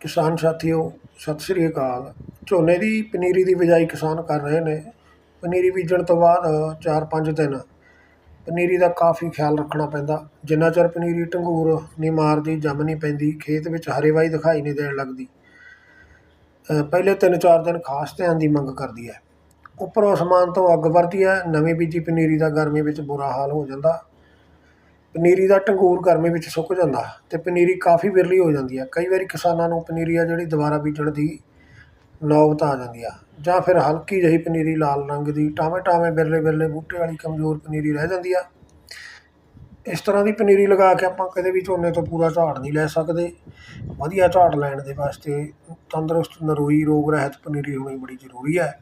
ਕਿਸਾਨ ਸਾਥੀਓ, ਸਤਿ ਸ੍ਰੀ ਅਕਾਲ। ਝੋਨੇ ਦੀ ਪਨੀਰੀ ਦੀ ਬਿਜਾਈ ਕਿਸਾਨ ਕਰ ਰਹੇ ਨੇ। ਪਨੀਰੀ ਬੀਜਣ ਤੋਂ ਬਾਅਦ 4-5 ਦਿਨ ਪਨੀਰੀ ਦਾ ਕਾਫੀ ਖਿਆਲ ਰੱਖਣਾ ਪੈਂਦਾ। ਜਿੰਨਾ ਚਿਰ ਪਨੀਰੀ ਢੰਗੂਰ ਨਹੀਂ ਮਾਰਦੀ, ਜੰਮ ਨਹੀਂ ਪੈਂਦੀ, ਖੇਤ ਵਿੱਚ ਹਰੇਵਾਈ ਦਿਖਾਈ ਨਹੀਂ ਦੇਣ ਲੱਗਦੀ ਪਹਿਲੇ 3-4 ਦਿਨ ਖਾਸ ਧਿਆਨ ਦੀ ਮੰਗ ਕਰਦੀ ਹੈ। ਉੱਪਰੋਂ ਅਸਮਾਨ ਤੋਂ ਅੱਗ ਵਰਦੀ ਹੈ। ਨਵੀਂ ਬੀਜੀ ਪਨੀਰੀ ਦਾ ਗਰਮੀ ਵਿੱਚ ਬੁਰਾ ਹਾਲ ਹੋ ਜਾਂਦਾ। ਪਨੀਰੀ ਦਾ ਢੰਗੂਰ ਗਰਮੀ ਵਿੱਚ ਸੁੱਕ ਜਾਂਦਾ ਅਤੇ ਪਨੀਰੀ ਕਾਫੀ ਵਿਰਲੀ ਹੋ ਜਾਂਦੀ ਹੈ ਕਈ ਵਾਰੀ ਕਿਸਾਨਾਂ ਨੂੰ ਪਨੀਰੀ ਆ ਜਿਹੜੀ ਦੁਬਾਰਾ ਬੀਜਣ ਦੀ ਨੌਬਤ ਆ ਜਾਂਦੀ ਆ। ਜਾਂ ਫਿਰ ਹਲਕੀ ਜਿਹੀ ਪਨੀਰੀ ਲਾਲ ਰੰਗ ਦੀ ਟਾਵੇਂ ਟਾਵੇਂ ਵਿਰਲੇ ਬਿਰਲੇ ਬੂਟੇ ਵਾਲੀ ਕਮਜ਼ੋਰ ਪਨੀਰੀ ਰਹਿ ਜਾਂਦੀ ਆ। ਇਸ ਤਰ੍ਹਾਂ ਦੀ ਪਨੀਰੀ ਲਗਾ ਕੇ ਆਪਾਂ ਕਦੇ ਵੀ ਝੋਨੇ ਤੋਂ ਪੂਰਾ ਝਾੜ ਨਹੀਂ ਲੈ ਸਕਦੇ। ਵਧੀਆ ਝਾੜ ਲੈਣ ਦੇ ਵਾਸਤੇ ਤੰਦਰੁਸਤ ਨਰੋਈ ਰੋਗ ਰਹਿਤ ਪਨੀਰੀ ਹੋਣੀ ਬੜੀ ਜ਼ਰੂਰੀ ਹੈ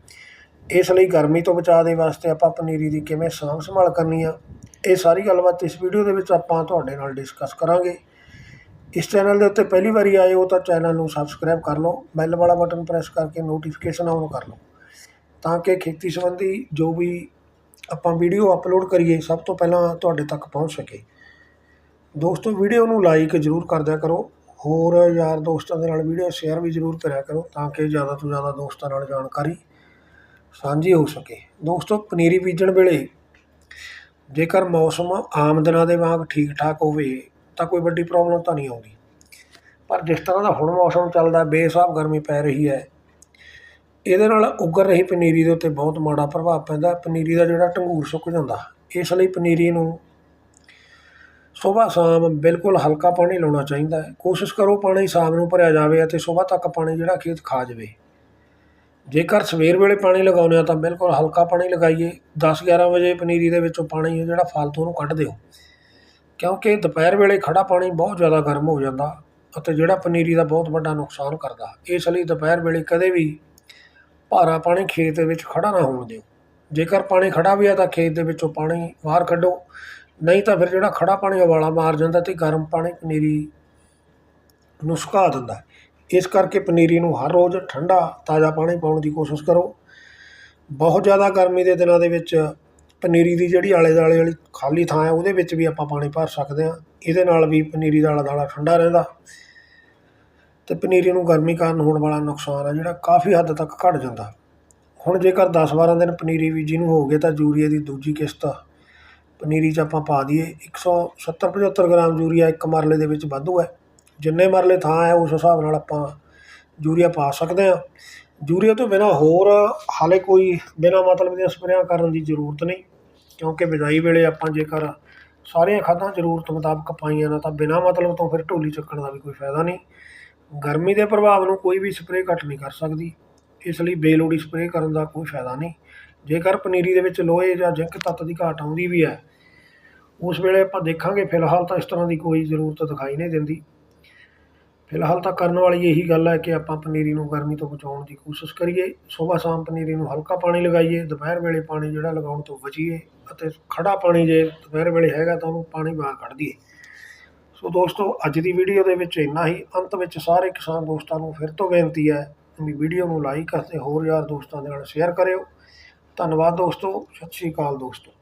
ਇਸ ਲਈ ਗਰਮੀ ਤੋਂ ਬਚਾਅ ਦੇ ਵਾਸਤੇ ਆਪਾਂ ਪਨੀਰੀ ਦੀ ਕਿਵੇਂ ਸਾਂਭ ਸੰਭਾਲ ਕਰਨੀ ਆ, ਇਹ ਸਾਰੀ ਗੱਲਬਾਤ ਇਸ ਵੀਡੀਓ ਦੇ ਵਿੱਚ ਆਪਾਂ ਤੁਹਾਡੇ ਨਾਲ ਡਿਸਕਸ ਕਰਾਂਗੇ। ਇਸ ਚੈਨਲ ਦੇ ਉੱਤੇ ਪਹਿਲੀ ਵਾਰੀ ਆਏ ਹੋ ਤਾਂ ਚੈਨਲ ਨੂੰ ਸਬਸਕ੍ਰਾਈਬ ਕਰ ਲਓ ਬੈਲ ਵਾਲਾ ਬਟਨ ਪ੍ਰੈਸ ਕਰਕੇ ਨੋਟੀਫਿਕੇਸ਼ਨ ਆਨ ਕਰ ਲਓ। ਤਾਂ ਕਿ ਖੇਤੀ ਸੰਬੰਧੀ ਜੋ ਵੀ ਆਪਾਂ ਵੀਡੀਓ ਅਪਲੋਡ ਕਰੀਏ, ਸਭ ਤੋਂ ਪਹਿਲਾਂ ਤੁਹਾਡੇ ਤੱਕ ਪਹੁੰਚ ਸਕੇ। ਦੋਸਤੋ, ਵੀਡੀਓ ਨੂੰ ਲਾਈਕ ਜ਼ਰੂਰ ਕਰ ਦਿਆ ਕਰੋ। ਹੋਰ ਯਾਰ ਦੋਸਤਾਂ ਦੇ ਨਾਲ ਵੀਡੀਓ ਸ਼ੇਅਰ ਵੀ ਜ਼ਰੂਰ ਕਰਿਆ ਕਰੋ, ਤਾਂ ਕਿ ਜ਼ਿਆਦਾ ਤੋਂ ਜ਼ਿਆਦਾ ਦੋਸਤਾਂ ਨਾਲ ਜਾਣਕਾਰੀ ਸਾਂਝੀ ਹੋ ਸਕੇ। ਦੋਸਤੋ, ਪਨੀਰੀ ਬੀਜਣ ਵੇਲੇ ਜੇਕਰ ਮੌਸਮ ਆਮ ਦਿਨਾਂ ਦੇ ਵਾਂਗ ਠੀਕ ਠਾਕ ਹੋਵੇ, ਤਾਂ ਕੋਈ ਵੱਡੀ ਪ੍ਰੋਬਲਮ ਤਾਂ ਨਹੀਂ ਆਉਂਦੀ। ਪਰ ਜਿਸ ਤਰ੍ਹਾਂ ਦਾ ਹੁਣ ਮੌਸਮ ਚੱਲਦਾ ਬੇਸਾਬ ਗਰਮੀ ਪੈ ਰਹੀ ਹੈ, ਇਹਦੇ ਨਾਲ ਉੱਗਰ ਰਹੀ ਪਨੀਰੀ ਦੇ ਉੱਤੇ ਬਹੁਤ ਮਾੜਾ ਪ੍ਰਭਾਵ ਪੈਂਦਾ। ਪਨੀਰੀ ਦਾ ਜਿਹੜਾ ਢੰਗੂਰ ਸੁੱਕ ਜਾਂਦਾ, ਇਸ ਲਈ ਪਨੀਰੀ ਨੂੰ ਸਵੇਰ ਸ਼ਾਮ ਬਿਲਕੁਲ ਹਲਕਾ ਪਾਣੀ ਲਾਉਣਾ ਚਾਹੀਦਾ ਹੈ। ਕੋਸ਼ਿਸ਼ ਕਰੋ ਪਾਣੀ ਸ਼ਾਮ ਨੂੰ ਭਰਿਆ ਜਾਵੇ ਅਤੇ ਸਵੇਰ ਤੱਕ ਪਾਣੀ ਜਿਹੜਾ ਖੇਤ ਖਾ ਜਾਵੇ। ਜੇਕਰ ਸਵੇਰ ਵੇਲੇ ਪਾਣੀ ਲਗਾਉਂਦੇ ਆ ਤਾਂ ਬਿਲਕੁਲ ਹਲਕਾ ਪਾਣੀ ਲਗਾਈਏ। 10-11 ਵਜੇ ਪਨੀਰੀ ਦੇ ਵਿੱਚੋਂ ਪਾਣੀ ਜਿਹੜਾ ਫਾਲਤੂ ਨੂੰ ਕੱਢ ਦਿਓ। ਕਿਉਂਕਿ ਦੁਪਹਿਰ ਵੇਲੇ ਖੜਾ ਪਾਣੀ ਬਹੁਤ ਜ਼ਿਆਦਾ ਗਰਮ ਹੋ ਜਾਂਦਾ ਅਤੇ ਜਿਹੜਾ ਪਨੀਰੀ ਦਾ ਬਹੁਤ ਵੱਡਾ ਨੁਕਸਾਨ ਕਰਦਾ। ਇਸ ਲਈ ਦੁਪਹਿਰ ਵੇਲੇ ਕਦੇ ਵੀ ਭਾਰਾ ਪਾਣੀ ਖੇਤ ਦੇ ਵਿੱਚ ਖੜਾ ਨਾ ਹੋਣ ਦਿਓ। ਜੇਕਰ ਪਾਣੀ ਖੜਾ ਵੀ ਆ ਤਾਂ ਖੇਤ ਦੇ ਵਿੱਚੋਂ ਪਾਣੀ ਬਾਹਰ ਕੱਢੋ। ਨਹੀਂ ਤਾਂ ਫਿਰ ਜਿਹੜਾ ਖੜਾ ਪਾਣੀ ਉਬਾਲਾ ਮਾਰ ਜਾਂਦਾ ਤੇ ਗਰਮ ਪਾਣੀ ਪਨੀਰੀ ਨੂੰ ਸੁਕਾ ਦਿੰਦਾ। ਇਸ ਕਰਕੇ ਪਨੀਰੀ ਨੂੰ ਹਰ ਰੋਜ਼ ਠੰਡਾ, ਤਾਜ਼ਾ ਪਾਣੀ ਪਾਉਣ ਦੀ ਕੋਸ਼ਿਸ਼ ਕਰੋ। ਬਹੁਤ ਜ਼ਿਆਦਾ ਗਰਮੀ ਦੇ ਦਿਨਾਂ ਦੇ ਵਿੱਚ ਪਨੀਰੀ ਦੀ ਜਿਹੜੀ ਆਲੇ ਦੁਆਲੇ ਵਾਲੀ ਖਾਲੀ ਥਾਂ ਹੈ, ਉਹਦੇ ਵਿੱਚ ਵੀ ਆਪਾਂ ਪਾਣੀ ਭਰ ਸਕਦੇ ਹਾਂ। ਇਹਦੇ ਨਾਲ ਵੀ ਪਨੀਰੀ ਦਾ ਆਲਾ ਦੁਆਲਾ ਠੰਡਾ ਰਹਿੰਦਾ। ਤੇ ਪਨੀਰੀ ਨੂੰ ਗਰਮੀ ਕਾਰਨ ਹੋਣ ਵਾਲਾ ਨੁਕਸਾਨ ਆ, ਜਿਹੜਾ ਕਾਫੀ ਹੱਦ ਤੱਕ ਘਟ ਜਾਂਦਾ। ਹੁਣ ਜੇਕਰ 10-12 ਦਿਨ ਪਨੀਰੀ ਬੀਜੀ ਨੂੰ ਹੋ ਗਏ ਤਾਂ ਯੂਰੀਆ ਦੀ ਦੂਜੀ ਕਿਸ਼ਤ ਪਨੀਰੀ 'ਚ ਆਪਾਂ ਪਾ ਦਈਏ। 170-75 ਗ੍ਰਾਮ ਯੂਰੀਆ ਇੱਕ ਮਰਲੇ ਦੇ ਵਿੱਚ ਵਾਧੂ ਹੈ। ਜਿੰਨੇ ਮਰਲੇ ਥਾਂ ਹੈ ਉਸ ਹਿਸਾਬ ਨਾਲ ਆਪਾਂ ਯੂਰੀਆ ਪਾ ਸਕਦੇ ਹਾਂ। ਯੂਰੀਆ ਤੋਂ ਬਿਨਾਂ ਹੋਰ ਹਾਲੇ ਕੋਈ ਬਿਨਾਂ ਮਤਲਬ ਦੀਆਂ ਸਪਰੇਆਂ ਕਰਨ ਦੀ ਜ਼ਰੂਰਤ ਨਹੀਂ, ਕਿਉਂਕਿ ਬਿਜਾਈ ਵੇਲੇ ਆਪਾਂ ਜੇਕਰ ਸਾਰੀਆਂ ਖਾਦਾਂ ਜ਼ਰੂਰਤ ਮੁਤਾਬਕ ਪਾਈਆਂ ਨਾ ਤਾਂ ਬਿਨਾਂ ਮਤਲਬ ਤੋਂ ਫਿਰ ਢੋਲੀ ਚੱਕਣ ਦਾ ਵੀ ਕੋਈ ਫਾਇਦਾ ਨਹੀਂ। ਗਰਮੀ ਦੇ ਪ੍ਰਭਾਵ ਨੂੰ ਕੋਈ ਵੀ ਸਪਰੇਅ ਘੱਟ ਨਹੀਂ ਕਰ ਸਕਦੀ, ਇਸ ਲਈ ਬੇਲੋੜੀ ਸਪਰੇਅ ਕਰਨ ਦਾ ਕੋਈ ਫਾਇਦਾ ਨਹੀਂ। ਜੇਕਰ ਪਨੀਰੀ ਦੇ ਵਿੱਚ ਲੋਹੇ ਜਾਂ ਜ਼ਿੰਕ ਤੱਤ ਦੀ ਘਾਟ ਆਉਂਦੀ ਵੀ ਹੈ, ਉਸ ਵੇਲੇ ਆਪਾਂ ਦੇਖਾਂਗੇ, ਫਿਲਹਾਲ ਤਾਂ ਇਸ ਤਰ੍ਹਾਂ ਦੀ ਕੋਈ ਜ਼ਰੂਰਤ ਦਿਖਾਈ ਨਹੀਂ ਦਿੰਦੀ। ਫਿਲਹਾਲ ਤਾਂ ਕਰਨ ਵਾਲੀ ਇਹੀ ਗੱਲ ਹੈ ਕਿ ਆਪਾਂ ਪਨੀਰੀ ਨੂੰ ਗਰਮੀ ਤੋਂ ਬਚਾਉਣ ਦੀ ਕੋਸ਼ਿਸ਼ ਕਰੀਏ, ਸਵੇਰ ਸ਼ਾਮ ਪਨੀਰੀ ਨੂੰ ਹਲਕਾ ਪਾਣੀ ਲਗਾਈਏ, ਦੁਪਹਿਰ ਵੇਲੇ ਪਾਣੀ ਜਿਹੜਾ ਲਗਾਉਣ ਤੋਂ ਬਚੀਏ ਅਤੇ ਖੜਾ ਪਾਣੀ ਜੇ ਦੁਪਹਿਰ ਵੇਲੇ ਹੈਗਾ ਤਾਂ ਉਹਨੂੰ ਪਾਣੀ ਬਾਹਰ ਕੱਢ ਦਈਏ। ਸੋ ਦੋਸਤੋ, ਅੱਜ ਦੀ ਵੀਡੀਓ ਦੇ ਵਿੱਚ ਇੰਨਾ ਹੀ। ਅੰਤ ਵਿੱਚ ਸਾਰੇ ਕਿਸਾਨ ਦੋਸਤਾਂ ਨੂੰ ਫਿਰ ਤੋਂ ਬੇਨਤੀ ਹੈ ਵੀ ਵੀਡੀਓ ਨੂੰ ਲਾਈਕ ਅਤੇ ਹੋਰ ਯਾਰ ਦੋਸਤਾਂ ਦੇ ਨਾਲ ਸ਼ੇਅਰ ਕਰਿਓ। ਧੰਨਵਾਦ ਦੋਸਤੋ, ਸਤਿ ਸ਼੍ਰੀ ਅਕਾਲ ਦੋਸਤੋ।